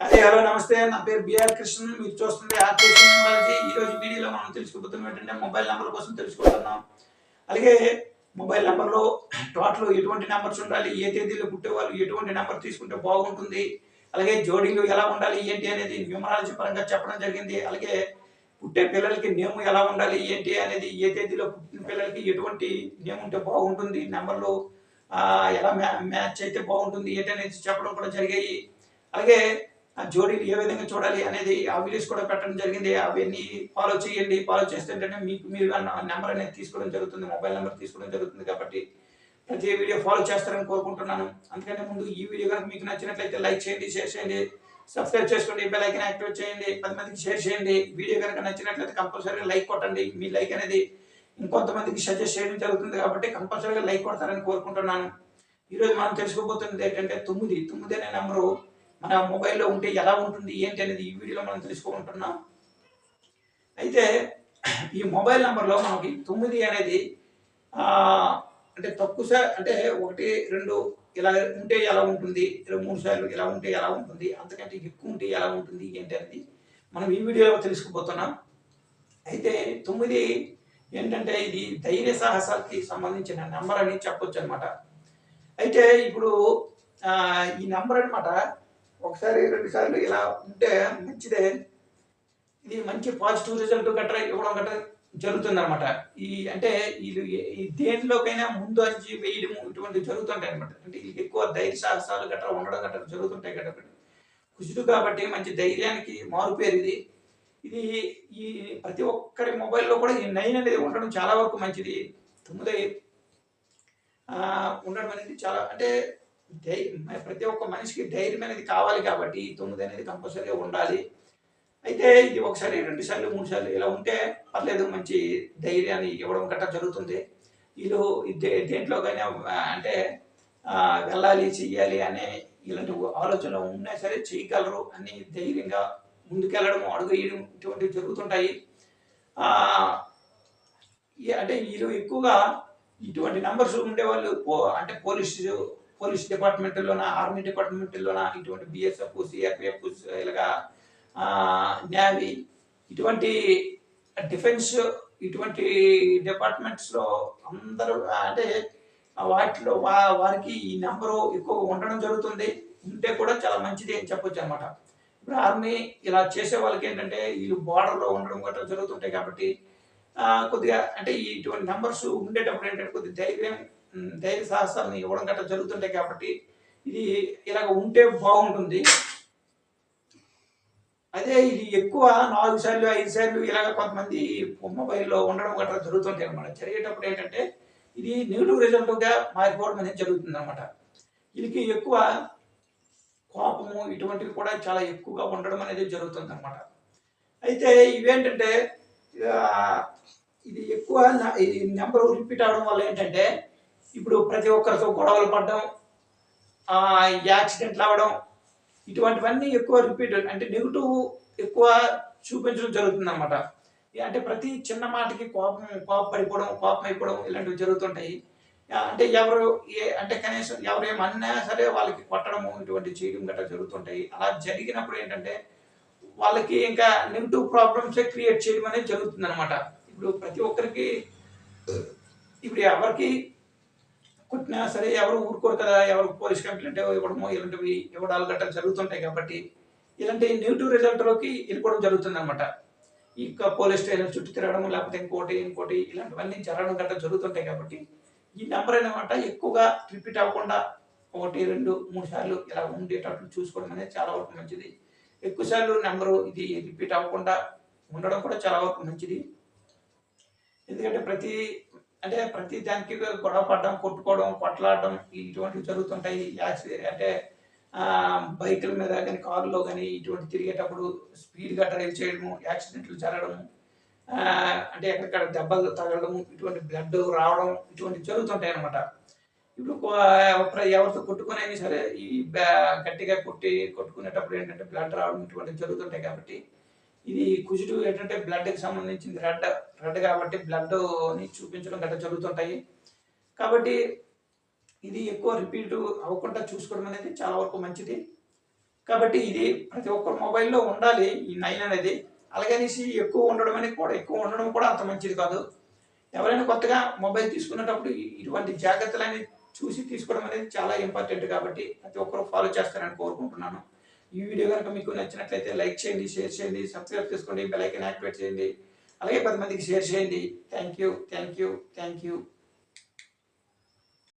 అదే హలో నమస్తే. నా పేరు బిఆర్ కృష్ణ మీరు చూస్తుంది ఆర్టీసీ ఈ రోజు వీడియోలో మనం తెలుసుకోబోతున్నాం ఏంటంటే మొబైల్ నెంబర్ కోసం తెలుసుకుంటున్నాం. అలాగే మొబైల్ నెంబర్లో టోటల్ ఎటువంటి నెంబర్స్ ఉండాలి ఏ తేదీలో పుట్టేవాళ్ళు ఎటువంటి నెంబర్ తీసుకుంటే బాగుంటుంది అలాగే జోడీలు ఎలా ఉండాలి ఏంటి అనేది న్యూమరాలజీ పరంగా చెప్పడం జరిగింది. అలాగే పుట్టే పిల్లలకి నేమ్ ఎలా ఉండాలి ఏంటి అనేది ఏ తేదీలో పుట్టిన పిల్లలకి ఎటువంటి నేమ్ ఉంటే బాగుంటుంది నెంబర్లు ఎలా మ్యాచ్ అయితే బాగుంటుంది ఏంటి అనేది చెప్పడం కూడా జరిగాయి. అలాగే జోడీలు ఏ విధంగా చూడాలి అనేది ఆ వీడియోస్ కూడా పెట్టడం జరిగింది. అవన్నీ ఫాలో చేయండి. ఫాలో చేస్తే ఏంటంటే మీకు మీరు నెంబర్ అనేది తీసుకోవడం జరుగుతుంది. మొబైల్ నెంబర్ తీసుకోవడం జరుగుతుంది కాబట్టి ప్రతి వీడియో ఫాలో చేస్తారని కోరుకుంటున్నాను. అందుకనే ముందు ఈ వీడియో కనుక మీకు నచ్చినట్లయితే లైక్ చేయండి షేర్ చేయండి సబ్స్క్రైబ్ చేసుకోండి బెల్ ఐకన్ యాక్టివేట్ చేయండి పది మందికి షేర్ చేయండి. వీడియో కనుక నచ్చినట్లయితే కంపల్సరీగా లైక్ కొట్టండి. మీ లైక్ అనేది ఇంకొంతమందికి సజెస్ట్ చేయడం జరుగుతుంది కాబట్టి కంపల్సరీగా లైక్ కొడతారని కోరుకుంటున్నాను. ఈరోజు మనం తెలుసుకోబోతున్నది ఏంటంటే తొమ్మిది. తొమ్మిది అనే నెంబరు మన మొబైల్లో ఉంటే ఎలా ఉంటుంది ఏంటి అనేది ఈ వీడియోలో మనం తెలుసుకుంటున్నాం అయితే ఈ మొబైల్ నెంబర్లో మనకి తొమ్మిది అనేది అంటే తక్కువ అంటే ఒకటి రెండు ఇలా ఉంటే ఎలా ఉంటుంది ఇరవై మూడు సార్లు ఇలా ఉంటే ఎలా ఉంటుంది అంతకంటే ఎక్కువ ఉంటే ఎలా ఉంటుంది ఏంటి అనేది మనం ఈ వీడియోలో తెలుసుకుపోతున్నాం అయితే తొమ్మిది ఏంటంటే ఇది ధైర్య సాహసాలకి సంబంధించిన నెంబర్ అని చెప్పొచ్చు అనమాట అయితే ఇప్పుడు ఈ నెంబర్ అన్నమాట ఒకసారి రెండు సార్లు ఇలా ఉంటే మంచిదే. ఇది మంచి పాజిటివ్ రిజల్ట్ గట్రా ఇవ్వడం గట్రా జరుగుతుంది అనమాట ఈ అంటే వీళ్ళు ఈ దేనిలోకైనా ముందు అంచి వేయడం ఇటువంటి జరుగుతుంటాయి అనమాట అంటే వీళ్ళకి ఎక్కువ ధైర్య సాహసాలు గట్రా ఉండడం గట్రా జరుగుతుంటాయి గట్రా కుజుడు కాబట్టి మంచి ధైర్యానికి మారుపేరు ఇది ఇది ఈ ప్రతి ఒక్కరి మొబైల్లో కూడా ఈ నైన్ అనేది ఉండడం చాలా వరకు మంచిది. తొమ్మిది ఉండడం అనేది చాలా అంటే ధై ప్రతి ఒక్క మనిషికి ధైర్యం అనేది కావాలి కాబట్టి ఈ తొమ్మిది అనేది కంపల్సరీగా ఉండాలి. అయితే ఇది ఒకసారి రెండు సార్లు మూడు సార్లు ఇలా ఉంటే పర్లేదు మంచి ధైర్యాన్ని ఇవ్వడం గట్రా జరుగుతుంది. వీళ్ళు దేంట్లో దే- అంటే వెళ్ళాలి చెయ్యాలి అనే ఇలాంటి ఆలోచనలు ఉన్నా సరే చేయగలరు అని ధైర్యంగా ముందుకెళ్ళడం అడుగు వేయడం ఇటువంటివి జరుగుతుంటాయి. అంటే వీళ్ళు ఎక్కువగా ఇటువంటి నంబర్స్ ఉండేవాళ్ళు పో- అంటే పోలీస్ పోలీస్ డిపార్ట్మెంట్లోన ఆర్మీ డిపార్ట్మెంట్లోన ఇటువంటి బిఎస్ఎఫ్ సిఆర్పిఎఫ్ ఇలాగా నేవీ ఇటువంటి డిఫెన్స్ ఇటువంటి డిపార్ట్మెంట్స్లో అందరూ అంటే వాటిలో వా వారికి ఈ నెంబరు ఎక్కువ ఉండడం జరుగుతుంది. ఉంటే కూడా చాలా మంచిది అని చెప్పొచ్చు అనమాట ఇప్పుడు ఆర్మీ ఇలా చేసే వాళ్ళకి ఏంటంటే వీళ్ళు బార్డర్లో ఉండడం గట్రా జరుగుతుంటాయి కాబట్టి కొద్దిగా అంటే ఇటువంటి నెంబర్స్ ఉండేటప్పుడు ఏంటంటే కొద్దిగా ధైర్యం ధైర్య సాహసాలను ఇవ్వడం గట్రా జరుగుతుంటాయి కాబట్టి ఇది ఇలాగ ఉంటే బాగుంటుంది. అదే ఇది ఎక్కువ నాలుగు సార్లు ఐదు సార్లు ఇలాగ కొంతమంది మొబైల్లో ఉండడం గట్రా జరుగుతుంటాయి అనమాట జరిగేటప్పుడు ఏంటంటే ఇది నెగిటివ్ రిజల్ట్గా మారిపోవడం అనేది జరుగుతుంది అనమాట వీళ్ళకి ఎక్కువ కోపము ఇటువంటివి కూడా చాలా ఎక్కువగా ఉండడం అనేది జరుగుతుంది అనమాట అయితే ఇవేంటంటే ఇది ఎక్కువ ఇది నెంబర్ రిపీట్ అవడం వల్ల ఏంటంటే ఇప్పుడు ప్రతి ఒక్కరితో గొడవలు పడడం యాక్సిడెంట్లు అవ్వడం ఇటువంటివన్నీ ఎక్కువ రిపీట్ అంటే నెగిటివ్ ఎక్కువ చూపించడం జరుగుతుంది అనమాట అంటే ప్రతి చిన్న మాటకి కోపం కోపడిపోవడం కోపం అయిపోవడం ఇలాంటివి జరుగుతుంటాయి. అంటే ఎవరు ఏ అంటే కనీసం ఎవరు ఏమన్నా సరే వాళ్ళకి కొట్టడము ఇటువంటి చేయడం గట్రా జరుగుతుంటాయి. అలా జరిగినప్పుడు ఏంటంటే వాళ్ళకి ఇంకా నెగిటివ్ ప్రాబ్లమ్స్ క్రియేట్ చేయడం అనేది జరుగుతుంది అనమాట ఇప్పుడు ప్రతి ఒక్కరికి ఇప్పుడు ఎవరికి కుట్టినా సరే ఎవరు ఊరుకోరు కదా ఎవరు పోలీస్ కంప్లైంట్ ఇవ్వడము ఇలాంటివి ఇవ్వడాలు గట్రా జరుగుతుంటాయి కాబట్టి ఇలాంటి నెగిటివ్ రిజల్ట్లోకి వెళ్ళిపోవడం జరుగుతుంది అనమాట ఇంకా పోలీస్ స్టేషన్ చుట్టూ తిరగడం లేకపోతే ఇంకోటి ఇంకోటి ఇలాంటివన్నీ జరగడం గట్రా జరుగుతుంటాయి కాబట్టి ఈ నెంబర్ అనమాట ఎక్కువగా రిపీట్ అవ్వకుండా ఒకటి రెండు మూడు సార్లు ఇలా ఉండేటట్లు చూసుకోవడం అనేది చాలా వరకు మంచిది. ఎక్కువ సార్లు నెంబరు ఇది రిపీట్ అవ్వకుండా ఉండడం కూడా చాలా వరకు మంచిది. ఎందుకంటే ప్రతి అంటే ప్రతి దానికి గొడవ పడడం కొట్టుకోవడం కొట్లాడడం ఇటువంటివి జరుగుతుంటాయి. యాక్సిడెంట్ అంటే బైకుల మీద కానీ కారులో కానీ ఇటువంటి తిరిగేటప్పుడు స్పీడ్గా డ్రైవ్ చేయడము యాక్సిడెంట్లు జరగడము అంటే ఎక్కడికక్కడ దెబ్బలు తగలడము ఇటువంటి బ్లడ్ రావడం ఇటువంటి జరుగుతుంటాయి అనమాట ఇప్పుడు ఎవరితో కొట్టుకుని సరే ఈ బ్యా- గట్టిగా కొట్టి కొట్టుకునేటప్పుడు ఏంటంటే బ్లడ్ రావడం ఇటువంటివి జరుగుతుంటాయి కాబట్టి ఇది కుజుడు ఏంటంటే బ్లడ్కి సంబంధించింది. రెడ్ రెడ్ కాబట్టి బ్లడ్ని చూపించడం గట్రా జరుగుతుంటాయి. కాబట్టి ఇది ఎక్కువ రిపీట్ అవ్వకుండా చూసుకోవడం అనేది చాలా వరకు మంచిది. కాబట్టి ఇది ప్రతి ఒక్కరు మొబైల్లో ఉండాలి ఈ నైన్ అనేది. అలాగనేసి ఎక్కువ ఉండడం అనేది కూడా ఎక్కువ ఉండడం కూడా అంత మంచిది కాదు. ఎవరైనా కొత్తగా మొబైల్ తీసుకునేటప్పుడు ఇటువంటి జాగ్రత్తలని చూసి తీసుకోవడం అనేది చాలా ఇంపార్టెంట్ కాబట్టి ప్రతి ఒక్కరు ఫాలో చేస్తారని కోరుకుంటున్నాను. ఈ వీడియో కనుక మీకు నచ్చినట్లయితే లైక్ చేయండి షేర్ చేయండి సబ్స్క్రైబ్ చేసుకోండి బెల్ ఐకన్ యాక్టివేట్ చేయండి. అలాగే పది మందికి షేర్ చేయండి. Thank you thank you thank you.